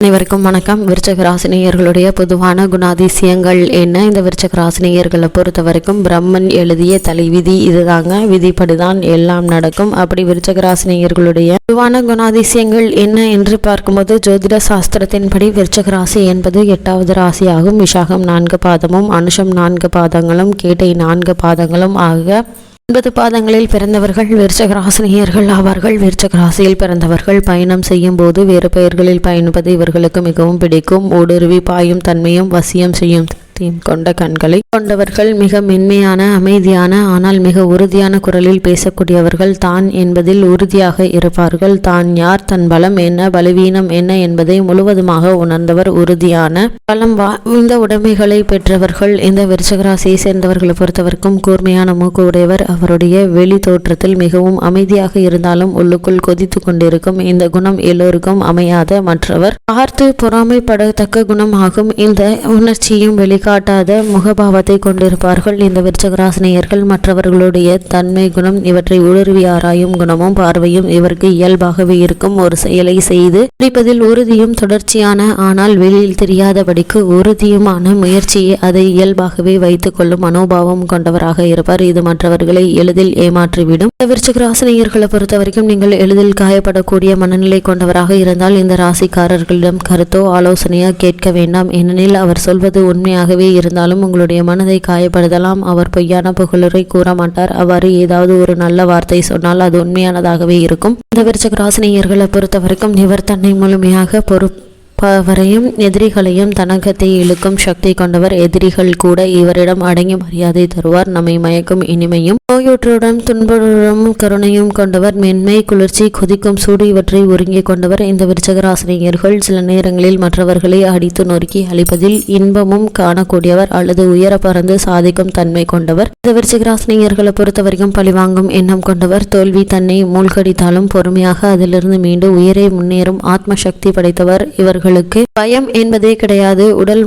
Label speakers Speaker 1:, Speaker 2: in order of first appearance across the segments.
Speaker 1: அனைவருக்கும் வணக்கம். விருச்சக ராசினியர்களுடைய பொதுவான குணாதிசயங்கள் என்ன? இந்த விருச்சக ராசினியர்களை பொறுத்த வரைக்கும் பிரம்மன் எழுதிய தலைவிதி இதுதாங்க. விதிப்படிதான் எல்லாம் நடக்கும். அப்படி விருச்சக ராசினியர்களுடைய பொதுவான குணாதிசயங்கள் என்ன என்று பார்க்கும்போது ஜோதிட சாஸ்திரத்தின்படி விருச்சக ராசி என்பது எட்டாவது ராசியாகும். விஷாகம் நான்கு பாதமும் அனுஷம் நான்கு பாதங்களும் கேட்டை நான்கு பாதங்களும் ஆக ஒன்பது பாதங்களில் பிறந்தவர்கள் விருச்சகராசினியர்கள் ஆவார்கள். விருச்சகராசியில் பிறந்தவர்கள் பயணம் செய்யும் போது வேறு பெயர்களில் பயணிப்பது இவர்களுக்கு மிகவும் பிடிக்கும். ஊடுருவி பாயும் தன்மையும் வசியம் செய்யும். சக்தியும் கொண்ட கண்களை கொண்டவர்கள் மிக மென்மையான அமைதியான ஆனால் மிக உறுதியான குரலில் பேசக்கூடியவர்கள் தான் என்பதில் உறுதியாக இருப்பார்கள். தான் யார்? தன் பலம் என்ன? பலவீனம் என்ன என்பதை முழுவதுமாக உணர்ந்தவர் உறுதியான பலம் வாய்ந்த உடைமைகளை பெற்றவர்கள். இந்த விருச்சகராசியை சேர்ந்தவர்களை பொறுத்தவரைக்கும் கூர்மையான மூக்கு உடையவர். அவருடைய வெளி தோற்றத்தில் மிகவும் அமைதியாக இருந்தாலும் உள்ளுக்குள் கொதித்து கொண்டிருக்கும். இந்த குணம் எல்லோருக்கும் அமையாத மற்றவர். பார்த்து பொறாமைப்படத்தக்க குணம் ஆகும் இந்த உணர்ச்சியும் காட்டாத முகபாவத்தை கொண்டிருப்பார்கள். இந்த விருச்சகராசினியர்கள் மற்றவர்களுடைய தன்மை குணம் இவற்றை உணர்வி ஆராயும் குணமும் பார்வையும் இவருக்கு இயல்பாகவே இருக்கும். ஒரு செயலை செய்து முடிப்பதில் உறுதியும் தொடர்ச்சியான ஆனால் வெளியில் தெரியாதபடிக்கு உறுதியுமான முயற்சியை அதை இயல்பாகவே வைத்துக் கொள்ளும் மனோபாவம் கொண்டவராக இருப்பார். இது மற்றவர்களை எளிதில் ஏமாற்றிவிடும். இந்த விருச்சகராசினியர்களை பொறுத்தவரைக்கும் பொறுத்த வரைக்கும் நீங்கள் எளிதில் காயப்படக்கூடிய மனநிலை கொண்டவராக இருந்தால் இந்த ராசிக்காரர்களிடம் கருத்தோ ஆலோசனையோ கேட்க வேண்டாம். ஏனெனில் அவர் சொல்வது உண்மையாக பொய்யாகவே இருந்தாலும் உங்களுடைய மனதை காயப்படுத்தலாம். அவர் பொய்யான புகழுரை கூற மாட்டார் அவ்வாறு ஏதாவது ஒரு நல்ல வார்த்தை சொன்னால் அது உண்மையானதாகவே இருக்கும். இந்த விருச்சக ராசினியர்களை பொறுத்த வரைக்கும் இவர் தன்னை முழுமையாக பொறுப்பு பவரையும் எதிரிகளையும் தனக்கத்தை இழுக்கும் சக்தி கொண்டவர் எதிரிகள் கூட இவரிடம் அடங்கி மரியாதை தருவார். நம்மை மயக்கும் இனிமையும் நோயுற்றுடன் துன்புடன் கருணையும் கொண்டவர் மென்மை குளிர்ச்சி கொதிக்கும் சூடு இவற்றை ஒருங்கிக் கொண்டவர். இந்த விருச்சகராசிரியர்கள் சில நேரங்களில் மற்றவர்களை அடித்து நொறுக்கி அழிப்பதில் இன்பமும் காணக்கூடியவர் அல்லது உயர பறந்து சாதிக்கும் தன்மை கொண்டவர். இந்த விருச்சகராசினியர்களை பொறுத்தவரைக்கும் பழிவாங்கும் எண்ணம் கொண்டவர். தோல்வி தன்னை மூழ்கடித்தாலும் பொறுமையாக அதிலிருந்து மீண்டு உயரே முன்னேறும் ஆத்ம சக்தி படைத்தவர். இவர்கள் அவர்களுக்கு பயம் என்பதே கிடையாது. உடல்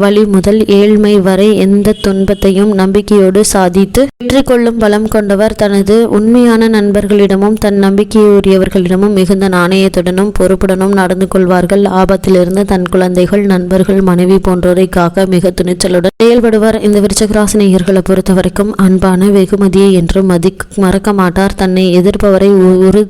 Speaker 1: வலி முதல் ஏழ்மை வரை எந்த துன்பத்தையும் நம்பிக்கையோடு சாதித்து வெற்றி கொள்ளும் பலம் கொண்டவர் தனது உண்மையான நண்பர்களிடமும் தன் நம்பிக்கையுரியவர்களிடமும் மிகுந்த நாணயத்துடனும் பொறுப்புடனும் நடந்து கொள்வார்கள். ஆபத்திலிருந்து தன் குழந்தைகள் நண்பர்கள் மனைவி போன்றோரை காக்க மிக துணிச்சலுடன் செயல்படுவார். இந்த விருச்சகராசினியர்களை பொறுத்தவரைக்கும் அன்பான வெகுமதியை என்று மதி மறக்க மாட்டார். தன்னை எதிர்ப்பவரை ஒரு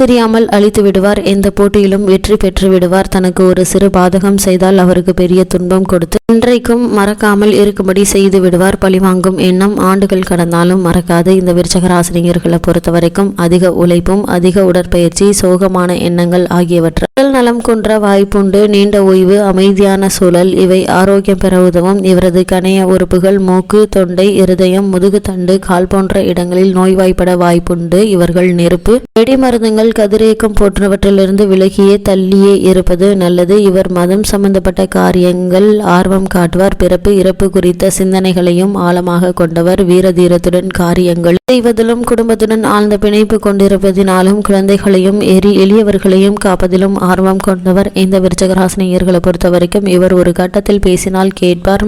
Speaker 1: தெரியாமல் அழித்து விடுவார். எந்த போட்டியிலும் வெற்றி பெற்று விடுவார். தனக்கு ஒரு சிறு பாதகம் செய்தால் அவருக்கு பெரிய துன்பம் கொடுத்து இன்றைக்கும் மறக்காமல் இருக்கும்படி செய்து விடுவார். பழிவாங்கும் எண்ணம் ஆண்டுகள் கடந்தாலும் மறக்காது. இந்த விருச்சகராசினியர்களை பொறுத்த வரைக்கும் அதிக உழைப்பும் அதிக உடற்பயிற்சி சோகமான எண்ணங்கள் ஆகியவற்றை உடல் நலம் குன்ற வாய்ப்புண்டு. நீண்ட ஓய்வு அமைதியான சூழல் இவை ஆரோக்கியம் பெற உதவும். இவரது கணைய உறுப்புகள் மூக்கு தொண்டை இருதயம் முதுகு தண்டு கால் போன்ற இடங்களில் நோய்வாய்ப்பட வாய்ப்புண்டு. இவர்கள் நெருப்பு வெடிமருந்துகள் கதிரியக்கம் போன்றவற்றிலிருந்து விலகியே தள்ளியே இருப்பது நல்லது. இவர் மதம் சம்பந்தப்பட்ட காரியங்கள் ஆர்வம் காட்டுவார். பிறப்பு இறப்பு குறித்த சிந்தனைகளையும் ஆழமாக கொண்டவர். வீரதீரத்துடன் காரியங்கள் செய்வதிலும் குடும்பத்துடன் ஆழ்ந்த பிணைப்பு கொண்டிருப்பதினாலும் குழந்தைகளையும் எரி எளியவர்களையும் காப்பதிலும் ஆர்வம் கொண்டவர். இந்த விருச்சகராசினியர்களை பொறுத்த வரைக்கும் இவர் ஒரு கட்டத்தில் பேசினால் கேட்பார்.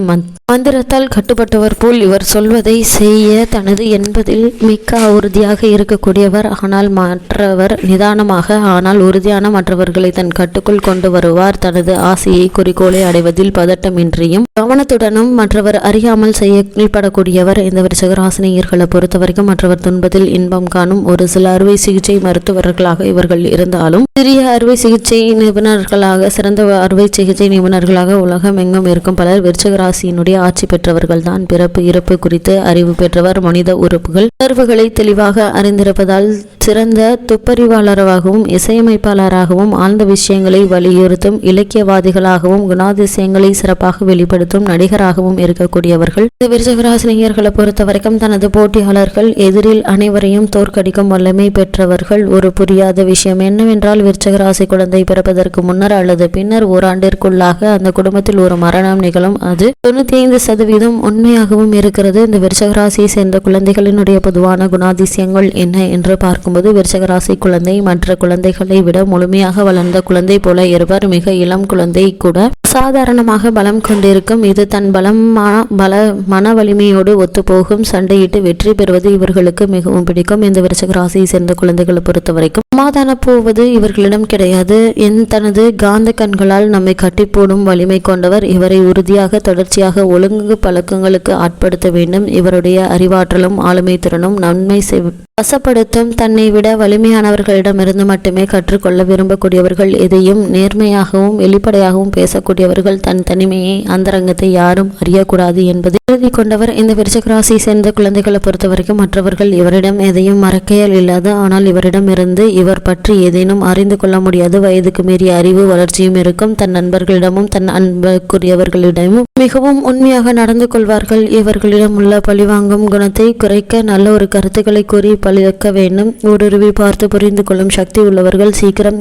Speaker 1: மந்திரத்தால் கட்டுப்பட்டவர் போல் இவர் சொல்வதை செய்ய தனது என்பதில் மிக்க உறுதியாக இருக்கக்கூடியவர். ஆனால் மற்றவர் நிதானமாக ஆனால் உறுதியான மற்றவர்களை தன் கட்டுக்குள் கொண்டு வருவார். தனது ஆசையை குறிக்கோளை அடைவதில் பதட்டமின்றியும் கவனத்துடனும் மற்றவர் அறியாமல் செயல்படக்கூடியவர். இந்த விருச்சகராசினியர்களை பொறுத்தவரைக்கும் மற்றவர் துன்பத்தில் இன்பம் காணும் ஒரு சில அறுவை சிகிச்சை மருத்துவர்களாக இவர்கள் இருந்தாலும் சிறிய அறுவை சிகிச்சை நிபுணர்களாக சிறந்த அறுவை சிகிச்சை நிபுணர்களாக உலகம் எங்கும் இருக்கும் பலர் விருச்சகராசியினுடைய ஆட்சி பெற்றவர்கள் தான் பிறப்பு இறப்பு குறித்து அறிவு பெற்றவர் மனித உறுப்புகள் உணர்வுகளை தெளிவாக அறிந்திருப்பதால் சிறந்த துப்பறிவு துப்பறிவாளராகவும் இசையமைப்பாளராகவும் ஆழ்ந்த விஷயங்களை வலியுறுத்தும் இலக்கியவாதிகளாகவும் குணாதிசயங்களை சிறப்பாக வெளிப்படுத்தும் நடிகராகவும் இருக்கக்கூடியவர்கள். இந்த விருச்சகராசினியர்களை பொறுத்த வரைக்கும் தனது போட்டியாளர்கள் எதிரில் அனைவரையும் தோற்கடிக்கும் வல்லமை பெற்றவர்கள். ஒரு புரியாத விஷயம் என்னவென்றால் விருச்சகராசி குழந்தை பிறப்பதற்கு முன்னர் அல்லது பின்னர் ஓராண்டிற்குள்ளாக அந்த குடும்பத்தில் ஒரு மரணம் நிகழும். அது தொண்ணூத்தி ஐந்து சதவீதம் உண்மையாகவும் இருக்கிறது. இந்த விருச்சகராசியை சேர்ந்த குழந்தைகளினுடைய பொதுவான குணாதிசயங்கள் என்ன என்று பார்க்கும்போது விருச்சகராசி குழந்தை குழந்தை மற்ற குழந்தைகளை விட முழுமையாக வளர்ந்த குழந்தை போல இருவர் மிக இளம் குழந்தை கூட சாதாரணமாக பலம் கொண்டிருக்கும். இது தன் பலம் மன- பல மன வலிமையோடு ஒத்துப்போகும். சண்டையிட்டு வெற்றி பெறுவது இவர்களுக்கு மிகவும் பிடிக்கும். இந்த விருச்சக ராசியை சேர்ந்த குழந்தைகளை பொறுத்த வரைக்கும் சமாதான போவது இவர்களிடம் கிடையாது. என் தனது காந்த கண்களால் நம்மை கட்டி போடும் வலிமை கொண்டவர். இவரை உறுதியாக தொடர்ச்சியாக ஒழுங்கு பழக்கங்களுக்கு ஆட்படுத்த வேண்டும். இவருடைய அறிவாற்றலும் ஆளுமை திறனும் நன்மை செய்- வசப்படுத்தும் தன்னை விட வலிமையானவர்களிடமிருந்து மட்டுமே கற்றுக்கொள்ள விரும்பக்கூடியவர்கள் எதையும் நேர்மையாகவும் வெளிப்படையாகவும் பேசக்கூடியவர்கள் தன் தனிமையை அந்தரங்கத்தை யாரும் அறியக்கூடாது என்பது எழுதி கொண்டவர். இந்த விருச்சகராசியை சேர்ந்த குழந்தைகளை பொறுத்தவரைக்கும் மற்றவர்கள் இவரிடம் எதையும் மறக்கையால் இல்லாது ஆனால் இவரிடமிருந்து இவர் பற்றி ஏதேனும் அறிந்து கொள்ள முடியாது. வயதுக்கு மீறிய அறிவு வளர்ச்சியும் இருக்கும். தன் நண்பர்களிடமும் தன் அன்புக்குரியவர்களிடமும் மிகவும் உண்மையாக நடந்து கொள்வார்கள். இவர்களிடம் உள்ள பழிவாங்கும் குணத்தை குறைக்க நல்ல ஒரு கருத்துக்களை கூறி பழிக்க வேண்டும். ஊடுருவி பார்த்து புரிந்து கொள்ளும் சக்தி உள்ளவர்கள் சீக்கிரம்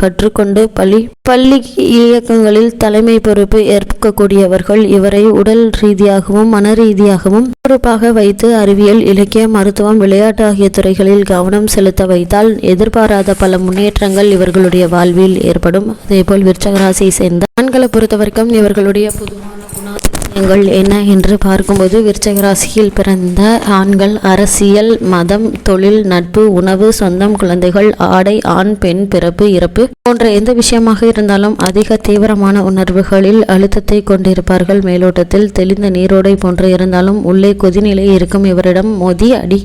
Speaker 1: கற்றுக்கொண்டு பள்ளி பள்ளி இயக்கங்களில் தலைமை பொறுப்பு ஏற்கக்கூடியவர்கள் இவரை உடல் ரீதியாகவும் மன ரீதியாகவும் பொறுப்பாக வைத்து அறிவியல் இலக்கியம் மருத்துவம் விளையாட்டு ஆகிய துறைகளில் கவனம் செலுத்த வைத்தால் எதிர்பாராத பல முன்னேற்றங்கள் இவர்களுடைய வாழ்வில் ஏற்படும். அதேபோல் விருச்சகராசியை சேர்ந்த ஆண்களை பொறுத்தவரைக்கும் இவர்களுடைய பொதுவான குணாதிசயங்கள் என்ன என்று பார்க்கும்போது விருச்சக ராசியில் பிறந்த ஆண்கள் அரசியல் மதம் தொழில் நட்பு உணவு சொந்தம் குழந்தைகள் ஆடை ஆண் பெண் பிறப்பு இறப்பு போன்ற எந்த விஷயமாக இருந்தாலும் அதிக தீவிரமான உணர்வுகளில் அழுத்தத்தை கொண்டிருப்பார்கள். மேலோட்டத்தில் தெளிந்த நீரோடை போன்று இருந்தாலும் உள்ளே கொதிநிலை இருக்கும். இவரிடம் மோதி அடி.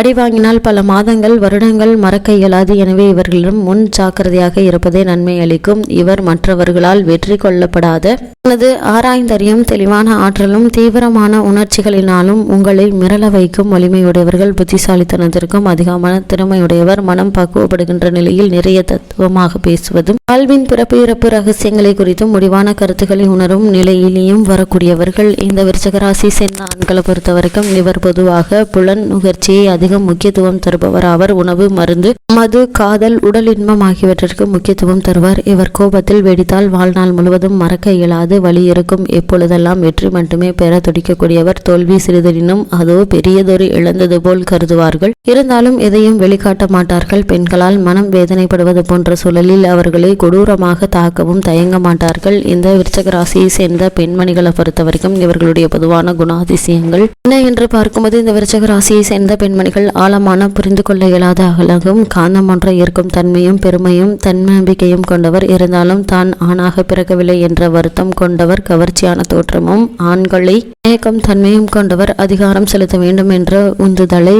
Speaker 1: அடி வாங்கினால் பல மாதங்கள் வருடங்கள் மறக்க இயலாது. எனவே இவர்களிடம் முன் ஜாக்கிரதையாக இருப்பதே நன்மை அளிக்கும். இவர் மற்றவர்களால் வெற்றி கொள்ளப்படாத. தனது ஆராய்ந்தறியும் தெளிவான ஆற்றலும் தீவிரமான உணர்ச்சிகளினாலும் உங்களை மிரள வைக்கும் வலிமையுடையவர்கள் புத்திசாலித்தனத்திற்கும் அதிகமான திறமையுடையவர் மனம் பக்குவப்படுகின்ற நிலையில் நிறைய தத்துவமாக பேசுவதும் வாழ்வின் பிறப்பு இறப்பு ரகசியங்களை குறித்தும் முடிவான கருத்துக்களை உணரும் நிலையிலேயும் வரக்கூடியவர்கள். இந்த விருச்சகராசி சேர்ந்த ஆண்களை பொறுத்தவரைக்கும் இவர் பொதுவாக புலன் நுகர்ச்சியை அதிகம் முக்கியத்துவம் தருபவர். அவர் உணவு மருந்து மது காதல் உடல் இன்பம் ஆகியவற்றிற்கு முக்கியத்துவம் தருவார். இவர் கோபத்தில் வெடித்தால் வாழ்நாள் முழுவதும் மறக்க இயலாது. வழி இருக்கும். எப்பொழுதெல்லாம் வெற்றி மட்டுமே பெற துடிக்கக்கூடியவர் தோல்வி சிறிதெனினும் அதோ பெரியதொரு இழந்தது போல் கருதுவார்கள். இருந்தாலும் எதையும் வெளிக்காட்ட மாட்டார்கள். பெண்களால் மனம் வேதனைப்படுவது போன்ற சூழலில் அவர்களை கொடூரமாக தாக்கவும் தயங்க மாட்டார்கள். இந்த விருச்சக ராசியை சேர்ந்த பெண்மணிகளை பொறுத்தவரைக்கும் இவர்களுடைய பொதுவான குணாதிசயங்கள் என்ன என்று பார்க்கும்போது இந்த விருச்சக ராசியை சேர்ந்த பெண்மணிகள் ஆழமான புரிந்து கொள்ள இயலாத அகலகும் காந்தம் இருக்கும் தன்மையும் பெருமையும் தன்னம்பிக்கையும் கொண்டவர் இருந்தாலும் தான் ஆணாக பிறக்கவில்லை என்ற வருத்தம் கொண்டவர் கவர்ச்சியான தோற்றமும் ஆண்களை ஏக்கம் தன்மையும் கொண்டவர் அதிகாரம் செலுத்த வேண்டும் என்ற உந்துதலை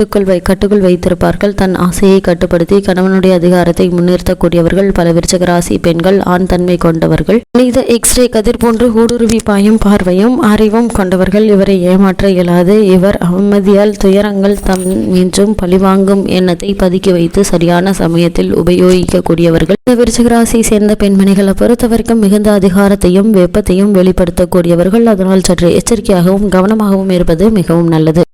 Speaker 1: கட்டுக்குள் வை கட்டுக்குள் வைத்திருப்பார்கள். தன் ஆசையை கட்டுப்படுத்தி கணவனுடைய அதிகாரத்தை முன்னிறுத்தக்கூடியவர்கள் பல விருச்சக ராசி பெண்கள் ஆண் தன்மை கொண்டவர்கள் மனித எக்ஸ்ரே கதிர் போன்று ஊடுருவி பாயும் பார்வையும் அறிவும் கொண்டவர்கள். இவரை ஏமாற்ற இயலாது. இவர் அவமதியால் துயரங்கள் தம் மீண்டும் பழிவாங்கும் எண்ணத்தை பதுக்கி வைத்து சரியான சமயத்தில் உபயோகிக்கக்கூடியவர்கள். இந்த விருச்சகராசியை சேர்ந்த பெண்மணிகளை பொறுத்தவரைக்கும் மிகுந்த அதிகாரத்தையும் வெப்பத்தையும் வெளிப்படுத்தக்கூடியவர்கள். அதனால் சற்று எச்சரிக்கையாகவும் கவனமாகவும் இருப்பது மிகவும் நல்லது.